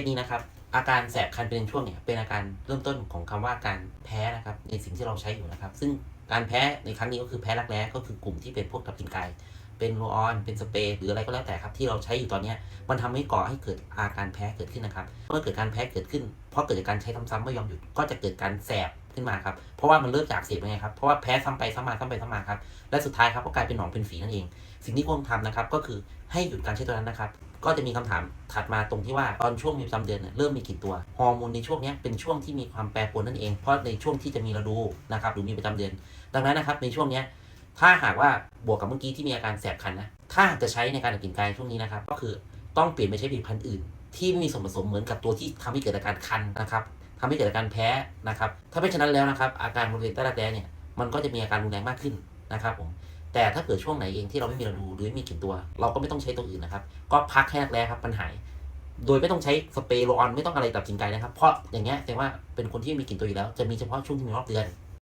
สนี้นะครับ อาการแสบคันเป็นช่วงเนี่ยเป็นอาการเริ่มต้นของคำว่าการแพ้นะครับในสิ่งที่เราใช้อยู่นะครับ ซึ่งการแพ้ในครั้งนี้ก็คือแพ้รักแร้ก็คือกลุ่มที่เป็นพวกดับกลิ่นกายเป็นโรลออนเป็นสเปรย์หรืออะไรก็แล้วแต่ครับที่เราใช้อยู่ตอนนี้มันทำให้ก่อให้เกิดอาการแพ้เกิดขึ้นนะครับเมื่อเกิดการแพ้เกิดขึ้น เพราะเกิดจากการใช้ซ้ำๆไม่ยอมหยุดก็จะเกิดการแสบขึ้นมาครับ เพราะว่ามันเริ่มจากอักเสบไงครับ เพราะว่าแพ้ซ้ำไปซ้ำมาซ้ำไปซ้ำมาครับ และสุดท้ายครับก็กลายเป็นหนองเป็นฝีนั่นเอง สิ่งที่ควรทำนะครับก็คือให้หยุดการใช้ตัวนั้นนะครับ ก็จะมีคำถาม ถัดมาตรงที่ว่าตอนช่วงมีประจำเดือนเนี่ยเริ่มมีกลิ่ตัวฮอร์โมนในช่วงนี้เป็นช่วงที่มีความแปรปรวนนั่นเองเพราะในช่วงที่จะมีฤดูนะครับหรือมีประจำเดือน ดังนั้นนะครับในช่วงนี้ถ้าหากว่าบวกกับเมื่อกี้ที่มีอาการแสบคันนะถ้าจะใช้ในการดับกลิ่นกายช่วงนี้นะครับก็คือต้องเปลี่ยนไปใช้ผลิตภัณฑ์อื่น ที่มีส่วนผสมเหมือนกับตัวที่ทำให้เกิดอาการคันนะครับทำให้เกิดอาการแพ้นะครับถ้าไม่ฉะนั้นแล้วนะครับอาการบริเวณใต้รักแร้เนี่ยมันก็จะมีอาการรุนแรงมากขึ้นนะครับผมแต่ถ้าเกิดช่วงไหนเองที่เราไม่มีฤดูหรือไม่มีกลิ่นตัว เราก็ไม่ต้องใช้ตัวอื่นนะครับ ก็พักให้รักแร้ครับมันหาย โดยไม่ต้องใช้สเปรย์โรลออนไม่ต้องอะไรตับกลิ่นกายนะครับ เพราะอย่างเงี้ยแสดงว่าเป็นคนที่ไม่มีกลิ่นตัวอยู่แล้ว จะมีเฉพาะช่วงที่มีรอบเดือน